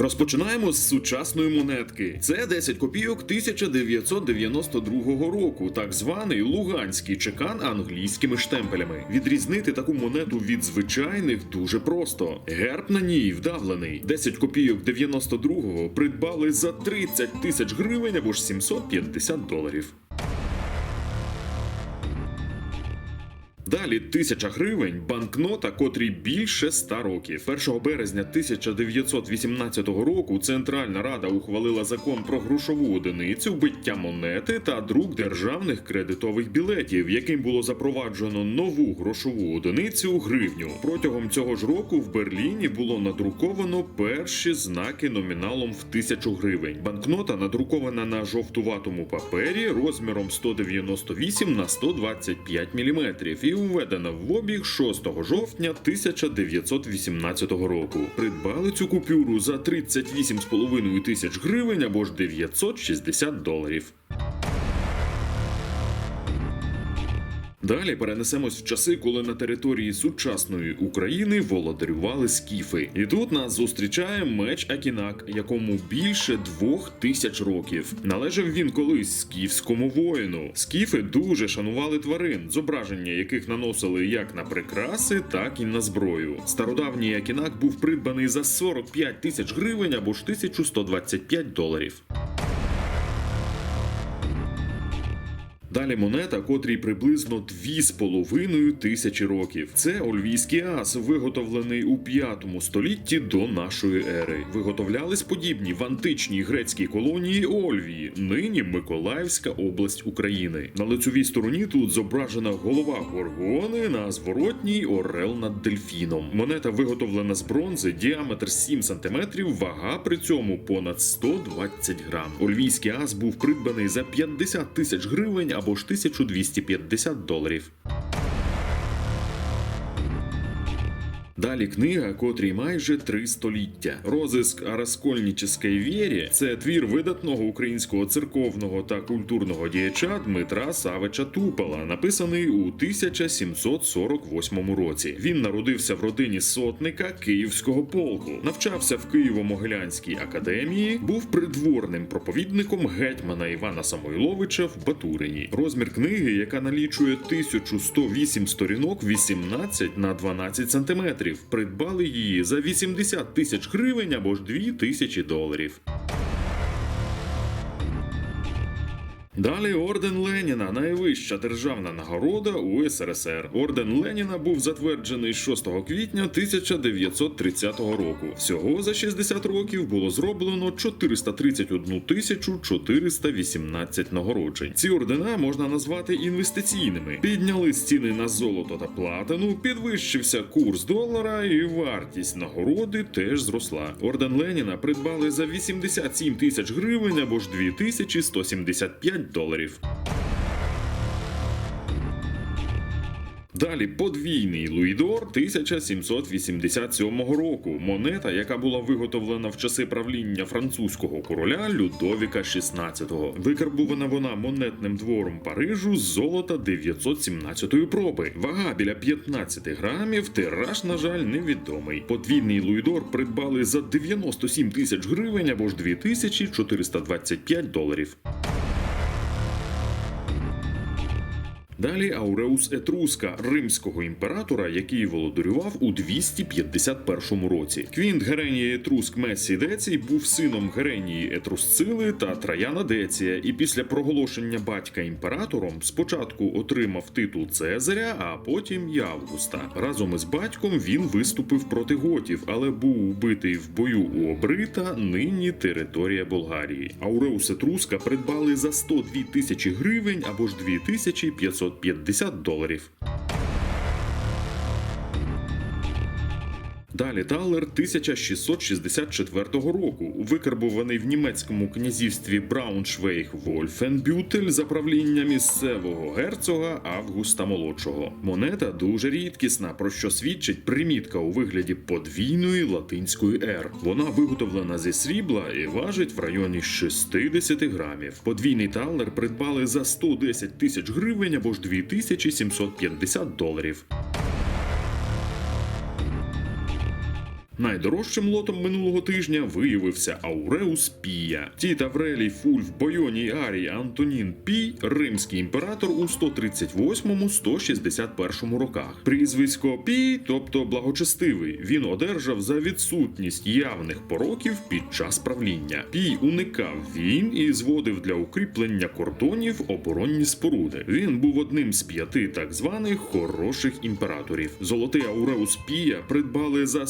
Розпочинаємо з сучасної монетки. Це 10 копійок 1992 року, так званий луганський чекан англійськими штемпелями. Відрізнити таку монету від звичайних дуже просто. Герб на ній вдавлений. 10 копійок 92-го придбали за 30 тисяч гривень або ж 750 доларів. Далі 1000 гривень банкнота, котрій більше 100 років. 1 березня 1918 року Центральна Рада ухвалила закон про грошову одиницю, биття монети та друк державних кредитових білетів, яким було запроваджено нову грошову одиницю гривню. Протягом цього ж року в Берліні було надруковано перші знаки номіналом в 1000 гривень. Банкнота надрукована на жовтуватому папері розміром 198 на 125 мм і введена в обіг 6 жовтня 1918 року. Придбали цю купюру за 38,5 тисяч гривень або ж 960 доларів. Далі перенесемось в часи, коли на території сучасної України володарювали скіфи. І тут нас зустрічає меч Акінак, якому більше двох тисяч років. Належав він колись скіфському воїну. Скіфи дуже шанували тварин, зображення яких наносили як на прикраси, так і на зброю. Стародавній Акінак був придбаний за 45 тисяч гривень або ж 1125 доларів. Далі монета, котрій приблизно 2,5 тисячі років. Це ольвійський ас, виготовлений у 5 столітті до нашої ери. Виготовлялись подібні в античній грецькій колонії Ольвії, нині Миколаївська область України. На лицевій стороні тут зображена голова горгони, на зворотній орел над дельфіном. Монета виготовлена з бронзи, діаметр 7 см, вага при цьому понад 120 грам. Ольвійський ас був придбаний за 50 тисяч гривень або ж 1250 доларів. Далі книга, котрій майже три століття. Розиск о Раскольнічеській вірі це твір видатного українського церковного та культурного діяча Дмитра Савича Тупала, написаний у 1748 році. Він народився в родині сотника Київського полку, навчався в Києво-Могилянській академії, був придворним проповідником гетьмана Івана Самойловича в Батурині. Розмір книги, яка налічує 1108 сторінок, 18 на 12 сантиметрів. Придбали її за 80 тисяч гривень або ж 2 тисячі доларів. Далі орден Леніна, найвища державна нагорода у СРСР. Орден Леніна був затверджений 6 квітня 1930 року. Всього за 60 років було зроблено 431 тисячу 418 нагороджень. Ці ордена можна назвати інвестиційними. Підняли ціни на золото та платину, підвищився курс долара, і вартість нагороди теж зросла. Орден Леніна придбали за 87 тисяч гривень або ж 2175 доларів. Далі подвійний Луїдор 1787 року. Монета, яка була виготовлена в часи правління французького короля Людовіка XVI. Викарбувана вона монетним двором Парижу з золота 917 проби. Вага біля 15 грамів. Тираж, на жаль, невідомий. Подвійний Луїдор придбали за 97 тисяч гривень або ж 2425 доларів. Далі Ауреус Етруска, римського імператора, який володарював у 251 році. Квінт Геренії Етруск Мессі Децій був сином Геренії Етрусцили та Траяна Деція, і після проголошення батька імператором спочатку отримав титул Цезаря, а потім і Августа. Разом із батьком він виступив проти готів, але був убитий в бою у Обрита, нині територія Болгарії. Ауреус Етруска придбали за 102 тисячі гривень або ж 2500 550 доларів. Далі талер 1664 року, викарбуваний в німецькому князівстві Брауншвейг Вольфенбютель за правління місцевого герцога Августа Молодшого. Монета дуже рідкісна, про що свідчить примітка у вигляді подвійної латинської «Р». Вона виготовлена зі срібла і важить в районі 60 грамів. Подвійний талер придбали за 110 тисяч гривень або ж 2750 доларів. Найдорожчим лотом минулого тижня виявився Ауреус Пія. Тіт Аврелій Фульф Бойоній Арій Антонін Пій, римський імператор у 138-161 роках. Прізвисько Пій, тобто благочестивий, він одержав за відсутність явних пороків під час правління. Пій уникав війн і зводив для укріплення кордонів оборонні споруди. Він був одним з п'яти так званих хороших імператорів. Золотий Ауреус Пія придбали за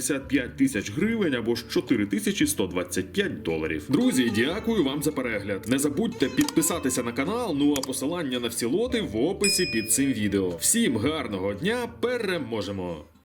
165 тисяч гривень або ж 4125 доларів. Друзі, дякую вам за перегляд. Не забудьте підписатися на канал. Ну а посилання на всі лоти в описі під цим відео. Всім гарного дня, переможемо!